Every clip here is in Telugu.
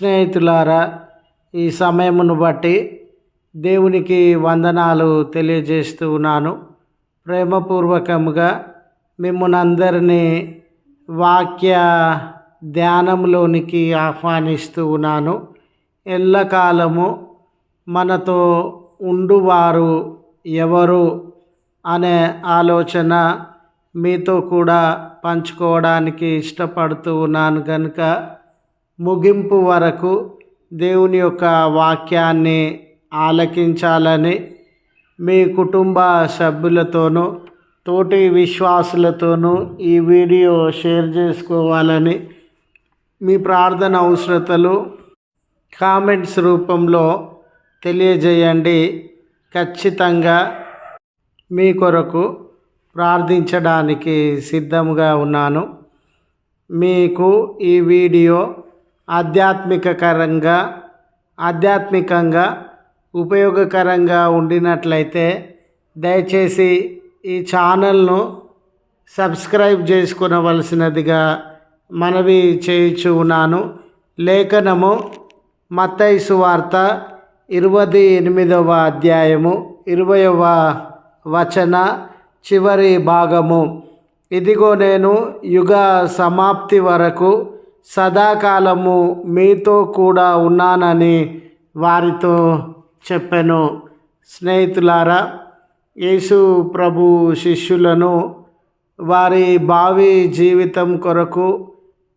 స్నేహితులారా ఈ సమయమును బట్టి దేవునికి వందనాలు తెలియజేస్తూ ఉన్నాను. ప్రేమపూర్వకముగా మిమ్మల్ని అందరినీ వాక్య ధ్యానంలోనికి ఆహ్వానిస్తూ ఉన్నాను. ఎల్లకాలము మనతో ఉండువారు ఎవరు అనే ఆలోచన మీతో కూడా పంచుకోవడానికి ఇష్టపడుతూ ఉన్నాను కనుక ముగింపు వరకు దేవుని యొక్క వాక్యాన్ని ఆలకించాలని మీ కుటుంబ సభ్యులతోనూ తోటి విశ్వాసులతోనూ ఈ వీడియో షేర్ చేసుకోవాలని మీ ప్రార్థన అవసరతలు కామెంట్స్ రూపంలో తెలియజేయండి. ఖచ్చితంగా మీ కొరకు ప్రార్థించడానికి సిద్ధంగా ఉన్నాను. మీకు ఈ వీడియో ఆధ్యాత్మికకరంగా ఆధ్యాత్మికంగా ఉపయోగకరంగా ఉండినట్లయితే దయచేసి ఈ ఛానల్ను సబ్స్క్రైబ్ చేసుకునవలసినదిగా మనవి చేయుచు ఉన్నాను. లేఖనము మత్తయి వార్త ఇరవై ఎనిమిదవ అధ్యాయము ఇరవయవ వచన చివరి భాగము. ఇదిగో నేను యుగ సమాప్తి వరకు సదాకాలము మీతో కూడా ఉన్నానని వారితో చెప్పాను. స్నేహితులారా యేసు ప్రభు శిష్యులను వారి భావి జీవితం కొరకు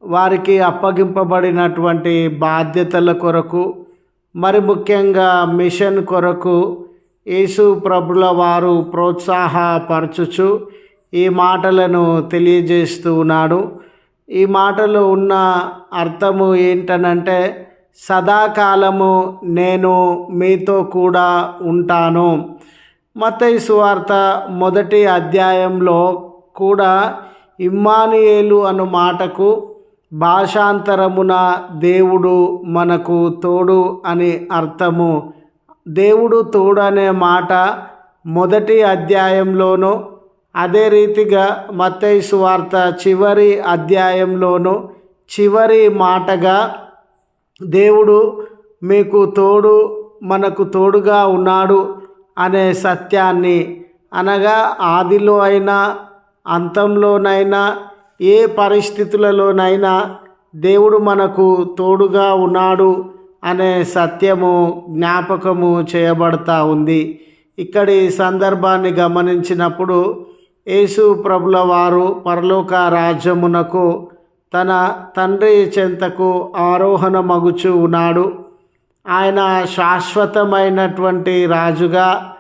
వారికి అప్పగింపబడినటువంటి బాధ్యతల కొరకు మరి ముఖ్యంగా మిషన్ కొరకు యేసు ప్రభుల వారు ప్రోత్సాహపరచుచు ఈ మాటలను తెలియజేస్తూ ఉన్నాడు. ఈ మాటలో ఉన్న అర్థము ఏంటనంటే సదాకాలము నేను మీతో కూడా ఉంటాను. మతయి సువార్త మొదటి అధ్యాయంలో కూడా ఇమ్మానియేలు అను మాటకు భాషాంతరమున దేవుడు మనకు తోడు అని అర్థము. దేవుడు తోడు అనే మాట మొదటి అధ్యాయంలోనూ అదే రీతిగా మత్తైసు వార్త చివరి అధ్యాయంలోనూ చివరి మాటగా దేవుడు మీకు తోడు మనకు తోడుగా ఉన్నాడు అనే సత్యాన్ని అనగా ఆదిలో అయినా అంతంలోనైనా ఏ పరిస్థితులలోనైనా దేవుడు మనకు తోడుగా ఉన్నాడు అనే సత్యము జ్ఞాపకము చేయబడతా ఉంది. ఇక్కడి సందర్భాన్ని గమనించినప్పుడు యేసు ప్రభుల వారు పరలోక రాజ్యమునకు తన తండ్రి చెంతకు ఆరోహణ మగుచు ఉన్నాడు. ఆయన శాశ్వతమైనటువంటి రాజుగా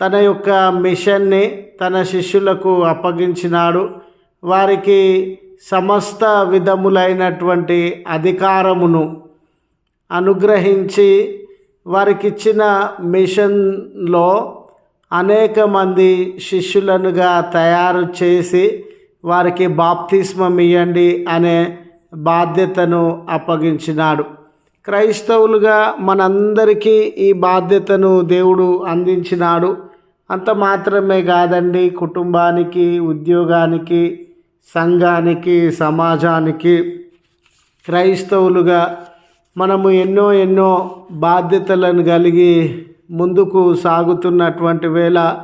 తన యొక్క మిషన్ని తన శిష్యులకు అప్పగించినాడు. వారికి సమస్త విధములైనటువంటి అధికారమును అనుగ్రహించి వారికిచ్చిన మిషన్లో అనేక మంది శిష్యులనుగా తయారు చేసి వారికి బాప్తిస్మం ఇవ్వండి అనే బాధ్యతను అప్పగించినాడు. క్రైస్తవులుగా మనందరికీ ఈ బాధ్యతను దేవుడు అందించినాడు. అంత మాత్రమే కాదండి కుటుంబానికి ఉద్యోగానికి సంఘానికి సమాజానికి క్రైస్తవులుగా మనము ఎన్నో ఎన్నో బాధ్యతలను కలిగి ముందుకు సాగుతున్నటువంటి వేళ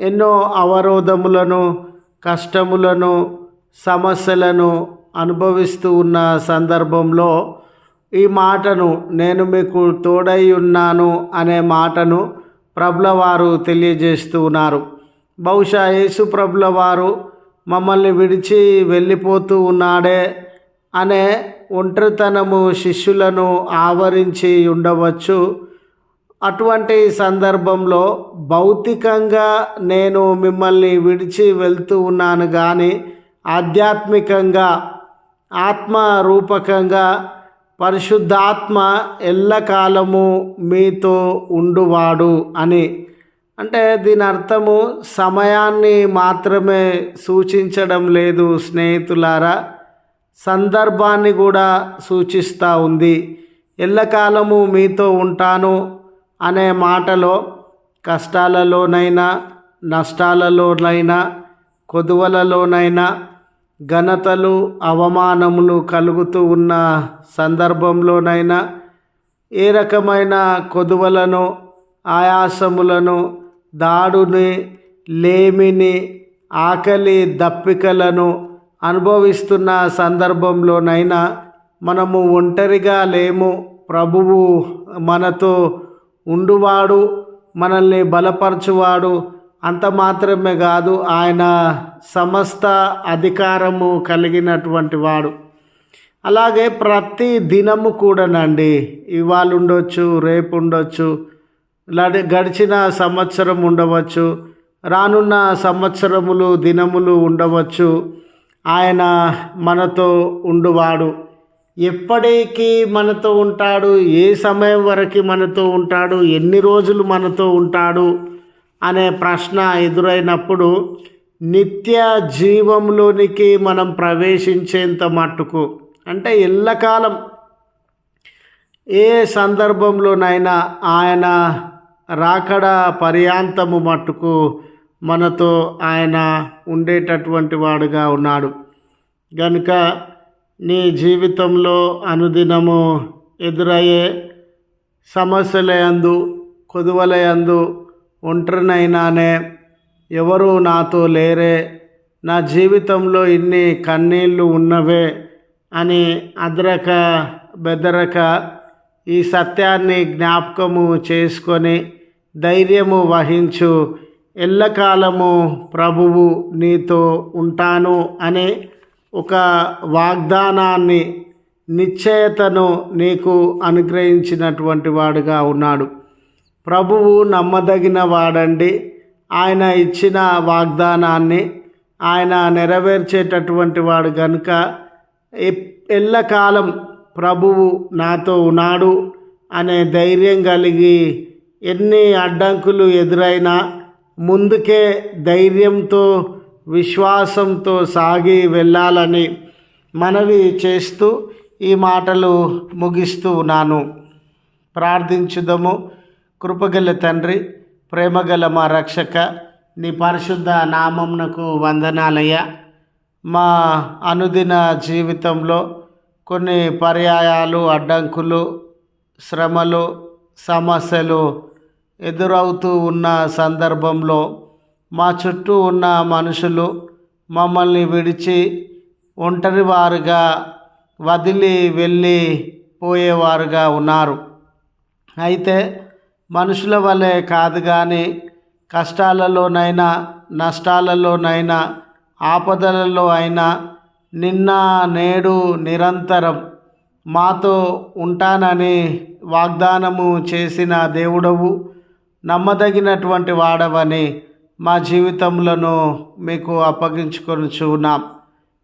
ఎన్నో అవరోధములను కష్టములను సమస్యలను అనుభవిస్తూ ఉన్న సందర్భంలో ఈ మాటను నేను మీకు తోడై ఉన్నాను అనే మాటను ప్రభుల వారు తెలియజేస్తూ ఉన్నారు. బహుశా యేసు ప్రభుల వారు మమ్మల్ని విడిచి వెళ్ళిపోతూ ఉన్నాడే అనే ఒంటరితనము శిష్యులను ఆవరించి ఉండవచ్చు. అటువంటి సందర్భంలో భౌతికంగా నేను మిమ్మల్ని విడిచి వెళ్తూ ఉన్నాను కానీ ఆధ్యాత్మికంగా ఆత్మ రూపకంగా పరిశుద్ధాత్మ ఎల్లకాలము మీతో ఉండువాడు అని. అంటే దీని అర్థము సమయాన్ని మాత్రమే సూచించడం లేదు స్నేహితులారా. సందర్భాన్ని కూడా సూచిస్తూ ఉంది. ఎల్లకాలము మీతో ఉంటాను. అనే మాటలో కష్టాలలోనైనా నష్టాలలోనైనా కొదువలలోనైనా ఘనతలు అవమానములు కలుగుతూ ఉన్న సందర్భంలోనైనా ఏ రకమైన కొదువలను ఆయాసములను దాడుని లేమిని ఆకలి దప్పికలను అనుభవిస్తున్న సందర్భంలోనైనా మనము ఒంటరిగా లేము. ప్రభువు మనతో ఉండువాడు మనల్ని బలపరచువాడు. అంత మాత్రమే కాదు ఆయన సమస్త అధికారము కలిగినటువంటి వాడు. అలాగే ప్రతి దినము కూడానండి ఇవాళ ఉండొచ్చు రేపు ఉండొచ్చు గడిచిన సంవత్సరం ఉండవచ్చు రానున్న సంవత్సరములు దినములు ఉండవచ్చు. ఆయన మనతో ఉండువాడు. ఎప్పటికీ మనతో ఉంటాడు ఏ సమయం వరకు మనతో ఉంటాడు ఎన్ని రోజులు మనతో ఉంటాడు అనే ప్రశ్న ఎదురైనప్పుడు నిత్య జీవంలోనికి మనం ప్రవేశించేంత మట్టుకు అంటే ఎల్లకాలం ఏ సందర్భంలోనైనా ఆయన రాకడ పర్యాంతము మట్టుకు మనతో ఆయన ఉండేటటువంటి వాడుగా ఉన్నాడు. కనుక నీ జీవితంలో అనుదినము ఎదురయ్యే సమస్యలయందు కొదువలయందు ఒంటరినైనానే ఎవరు నాతో లేరే. నా జీవితంలో ఇన్ని కన్నీళ్ళు ఉన్నవే అని అదరక బెదరక ఈ సత్యాన్ని జ్ఞాపకము చేసుకొని ధైర్యము వహించు. ఎల్లకాలము ప్రభువు నీతో ఉంటాను అని ఒక వాగ్దానాన్ని నిశ్చయతను నీకు అనుగ్రహించినటువంటి వాడుగా ఉన్నాడు. ప్రభువు నమ్మదగిన వాడండి. ఆయన ఇచ్చిన వాగ్దానాన్ని ఆయన నెరవేర్చేటటువంటి వాడు కనుక ఎల్లకాలం ప్రభువు నాతో ఉన్నాడు అనే ధైర్యం కలిగి ఎన్ని అడ్డంకులు ఎదురైనా ముందుకే ధైర్యంతో విశ్వాసంతో సాగి వెళ్ళాలని మనవి చేస్తూ ఈ మాటలు ముగిస్తూ ఉన్నాను. ప్రార్థించుదము. కృపగల తండ్రి ప్రేమగల మా రక్షక నీ పరిశుద్ధ నామంనకు వందనాలయ్యా. మా అనుదిన జీవితంలో కొన్ని పర్యాయాలు అడ్డంకులు శ్రమలు సమస్యలు ఎదురవుతూ ఉన్న సందర్భంలో మా చుట్టూ ఉన్న మనుషులు మమ్మల్ని విడిచి ఒంటరివారుగా వదిలి వెళ్ళి పోయేవారుగా ఉన్నారు. అయితే మనుషుల వలె కాదు కానీ కష్టాలలోనైనా నష్టాలలోనైనా ఆపదలలో అయినా నిన్న నేడు నిరంతరం మాతో ఉంటానని వాగ్దానము చేసిన దేవుడవు నమ్మదగినటువంటి వాడవని మా జీవితములను మీకు అప్పగించుకొని చూన్నాం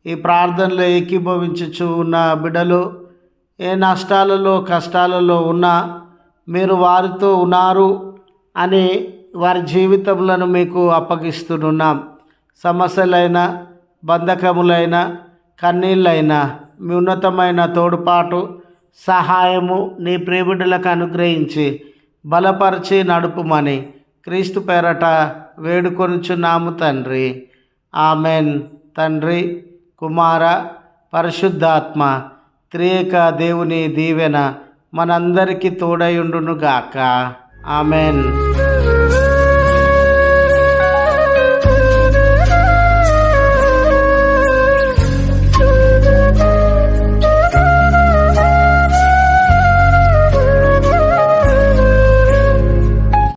ఈ ప్రార్థనలో ఏకీభవించుచు ఉన్న బిడ్డలు ఏ నష్టాలలో కష్టాలలో ఉన్నా మీరు వారితో ఉన్నారు అని వారి జీవితములను మీకు అప్పగిస్తున్నాం సమస్యలైన బంధకములైన కన్నీళ్ళైనా మీ ఉన్నతమైన తోడ్పాటు సహాయము నీ ప్రేమిడులకు అనుగ్రహించి బలపరిచి నడుపుమని క్రీస్తు పేరట వేడుకొనుచున్నాము తండ్రి. ఆమెన్. తండ్రి కుమార పరిశుద్ధాత్మ త్రియేక దేవుని దీవెన మనందరికీ తోడయుండునుగాక ఆమెన్.